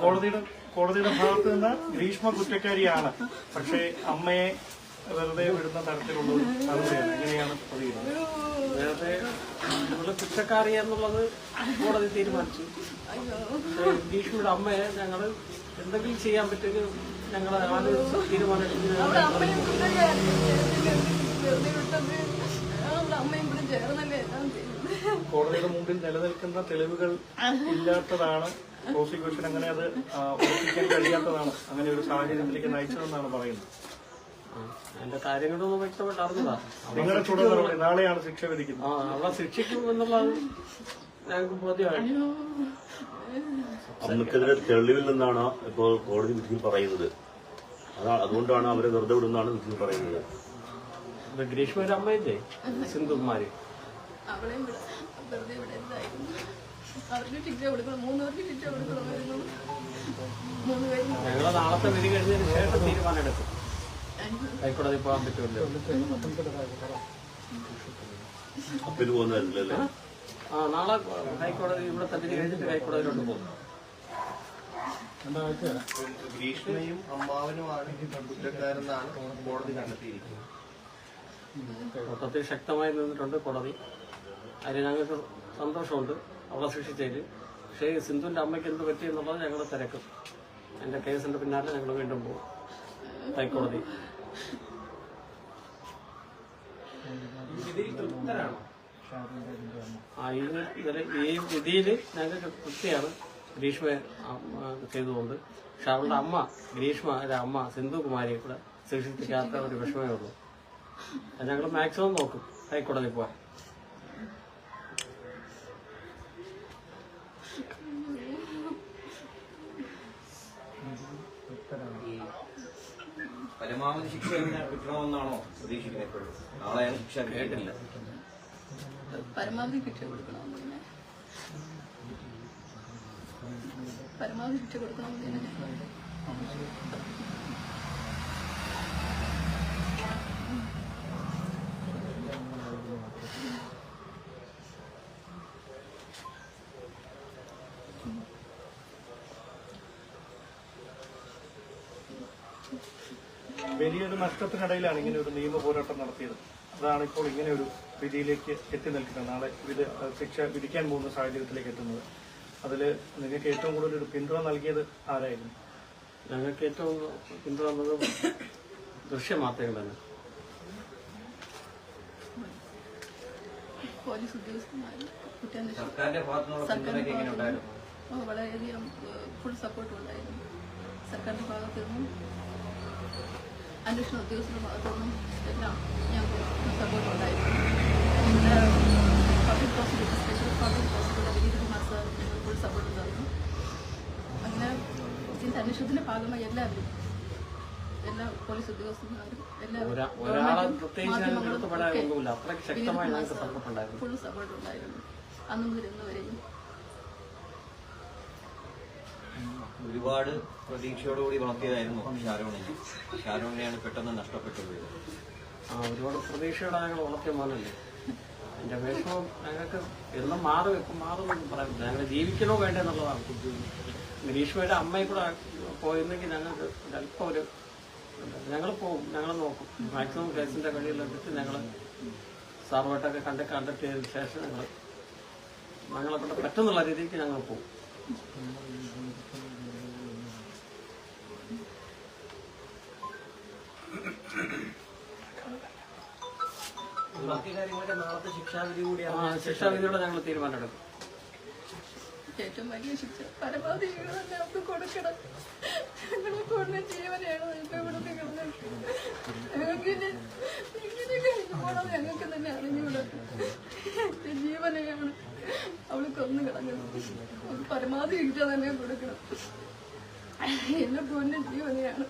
കോടതിയുടെ കോടതിയുടെ ഭാഗത്ത് നിന്ന് ഗ്രീഷ്മ കുറ്റക്കാരിയാണ്. പക്ഷേ അമ്മയെ വെറുതെ വിടുന്ന തരത്തിലുള്ള നടപടിയാണ് എങ്ങനെയാണ് പ്രതികരിക്കുന്നത് നേരത്തെ നമ്മൾ കുറ്റക്കാരി എന്നുള്ളത് കോടതി തീരുമാനിച്ചു. ഗ്രീഷ്മയുടെ ഭീഷ്മിയുടെ അമ്മയെ ഞങ്ങൾ എന്തെങ്കിലും ചെയ്യാൻ പറ്റുമെങ്കിൽ ഞങ്ങൾ ആലോചിച്ച് തീരുമാനിച്ചു അവിടെ അമ്മയും കൂട്ടുകാരും വെറുതെ വിട്ടത് അവിടെ അമ്മയും കൂടെ ചേർന്നല്ലേ എല്ലാം ചെയ്തത് കോടതിയുടെ മുമ്പിൽ നിലനിൽക്കുന്ന തെളിവുകൾ ഇല്ലാത്തതാണ്. പ്രോസിക്യൂഷൻ അങ്ങനെ അത് ഉറപ്പിക്കാൻ കഴിയാത്തതാണ്. അങ്ങനെ ഒരു സാഹചര്യത്തിലേക്ക് നയിച്ചതെന്നാണ് പറയുന്നത്. അതിന്റെ കാര്യങ്ങളൊന്നും വ്യക്തമായിട്ട് അറിഞ്ഞതാ നിങ്ങളുടെ തുടർ നടപടി നാളെയാണ് ശിക്ഷ വിധിക്കുന്നത്. അവിടെ ശിക്ഷിക്കും എന്നുള്ളത് ഞങ്ങൾക്ക് ബോധ്യമായി അമ്മക്കെതിരെ തെളിവില്ലെന്നാണ് ഇപ്പോൾ കോടതി വിധിയിൽ പറയുന്നത്. അതാണ് അതുകൊണ്ടാണ് അവരെ വെറുതെ വിടുന്നതാണ് വിധിയിൽ പറയുന്നത്. ഇത് സിന്ധുമാര് അമ്മയില്ലേ? സിന്ധുകുമാരി അവളെയും കൂടെ വെറുതെ അവർക്ക് ശിക്ഷ കൊടുക്കണം. മൂന്ന് പേർക്ക് ശിക്ഷ കൊടുക്കണമായിരുന്നു മൂന്ന് പേരും ഞങ്ങൾ നാളത്തെ വിധി കഴിഞ്ഞതിന് ശേഷം തീരുമാനം എടുക്കും ഹൈക്കോടതി പോകാൻ പറ്റുമല്ലോ അപ്പീൽ പോകുന്ന തരത്തിലല്ലേ ആ നാളെ ഹൈക്കോടതി ഇവിടുത്തെ വിധി കഴിഞ്ഞിട്ട് ഹൈക്കോടതിയിലോട്ട് പോകും. ഗ്രീഷ്മയും അമ്മാവനുമാണ് കുറ്റക്കാരെന്നാണ് കോടതി കണ്ടെത്തിയിരിക്കുന്നത്. മൊത്തത്തിൽ ശക്തമായി നിന്നിട്ടുണ്ട് കോടതി. അതിന് ഞങ്ങൾക്ക് സന്തോഷമുണ്ട്. അവളെ ശിക്ഷിച്ചതിൽ പക്ഷേ സിന്ധുവിന്റെ സിന്ധുവിന്റെ അമ്മയ്ക്ക് എന്ത് പറ്റി എന്നുള്ളത് ഞങ്ങൾ തിരക്കും. എന്റെ കേസിന്റെ പിന്നാലെ ഞങ്ങൾ വീണ്ടും പോകും ഹൈക്കോടതി. ഈ വിധിയിൽ ഞങ്ങൾക്ക് തൃപ്തിയാണ്. ഗ്രീഷ്മ ചെയ്തുകൊണ്ട്. പക്ഷെ അവളുടെ അമ്മ ഗ്രീഷ്മ അമ്മ സിന്ധുകുമാരിയെ കൂടെ ശിക്ഷിപ്പിക്കാത്ത ഒരു വിഷമമേ ഉള്ളൂ. ഞങ്ങൾ മാക്സിമം നോക്കും ഹൈക്കോടതി പോവാൻ. പരമാവധി ശിക്ഷ കിട്ടണമെന്നാണോ പ്രതീക്ഷിക്കുന്നത് എപ്പോഴും അയാൾ ശിക്ഷ കേട്ടില്ല പരമാവധി ശിക്ഷ കൊടുക്കണം പരമാവധി ശിക്ഷ കൊടുക്കണം വലിയൊരു നഷ്ടത്തിനിടയിലാണ് ഇങ്ങനെ ഒരു നിയമ പോരാട്ടം നടത്തിയത്. അതാണ് ഇപ്പോൾ ഇങ്ങനെ ഒരു വിധിയിലേക്ക് എത്തി നിൽക്കുന്നത്. നാളെ ഇത് ശിക്ഷ വിധിക്കാൻ പോകുന്ന സാഹചര്യത്തിലേക്ക് എത്തുന്നത്. അതിൽ നിങ്ങൾക്ക് ഏറ്റവും കൂടുതൽ ഒരു പിന്തുണ നൽകിയത് ആരായിരുന്നു? ഞങ്ങൾക്ക് ഏറ്റവും പിന്തുടർന്നത് ദൃശ്യമാധ്യമം തന്നെ. പോലീസ് ഉദ്യോഗസ്ഥന്മാരും സർക്കാരിന്റെ വളരെയധികം ഫുൾ സപ്പോർട്ട് ഉണ്ടായിരുന്നു. സർക്കാരിന്റെ ഭാഗത്തു നിന്നും അന്വേഷണ ഉദ്യോഗസ്ഥരുടെ ഭാഗത്തു നിന്നും എല്ലാം ഞങ്ങൾക്ക് സപ്പോർട്ട് ഉണ്ടായിരുന്നു. പിന്നെ public prosecutor special public prosecutor sir full support അങ്ങനെ ഭാഗമായി എല്ലാവരും എല്ലാ പോലീസ് ഉദ്യോഗസ്ഥന്മാരും ഉണ്ടായിരുന്നു. ഫുൾ സപ്പോർട്ട് ഉണ്ടായിരുന്നു. അന്ന് മുതൽ ഇന്ന് വരെയും ഒരുപാട് പ്രതീക്ഷയോടുകൂടി വളർത്തിയതായിരുന്നു ഷാരോണിനെ. ഷാരോണിനെയാണ് പെട്ടെന്ന് നഷ്ടപ്പെട്ടത്. ആ ഒരുപാട് പ്രതീക്ഷയോടെ ഞങ്ങൾ വളർത്തിയ മോനല്ലേ? എന്റെ വിഷമം ഞങ്ങൾക്ക് എന്നും മാറും ഇപ്പം മാറും എന്ന് പറയാൻ ഞങ്ങൾ ജീവിക്കണോ വേണ്ട എന്നുള്ളതാണ് ഗ്രീഷ്മയുടെ അമ്മയെ കൂടെ പോയിരുന്നെങ്കിൽ ഞങ്ങൾക്ക് അല്പം ഒരു ഞങ്ങൾ പോകും ഞങ്ങൾ നോക്കും. മാക്സിമം കേസിന്റെ കഴിയിലെടുത്ത് ഞങ്ങൾ സാറുമായിട്ടൊക്കെ കണ്ട് കണ്ടക്ട് ചെയ്തതിന് ശേഷം ഞങ്ങൾ ഞങ്ങളെ കൊണ്ട് പറ്റുന്നുള്ള രീതിക്ക് ഞങ്ങൾ പോകും ബാക്കി കാര്യങ്ങളൊക്കെ നാളത്തെ ശിക്ഷാവിധി കൂടിയാണ്. ആ ശിക്ഷാവിധിയോടെ ഞങ്ങൾ തീരുമാനമെടുക്കും. ഏറ്റവും വലിയ ശിക്ഷ പരമാവധി തന്നെ അവർക്ക് കൊടുക്കണം. ഞങ്ങളെ കൊണ്ട് ജീവനെയാണ് ഇപ്പൊ ഇവിടെ കിടന്നത്. ഞങ്ങൾക്ക് ഇങ്ങനെ പോണത് ഞങ്ങൾക്ക് തന്നെ അറിഞ്ഞൂടെ ജീവനെയാണ് അവൾ കൊന്നു കിടക്കുന്നത് അവൾക്ക് പരമാവധി ശിക്ഷ തന്നെ കൊടുക്കണം. എന്നെ പൊന്നും ജീവനെയാണ്.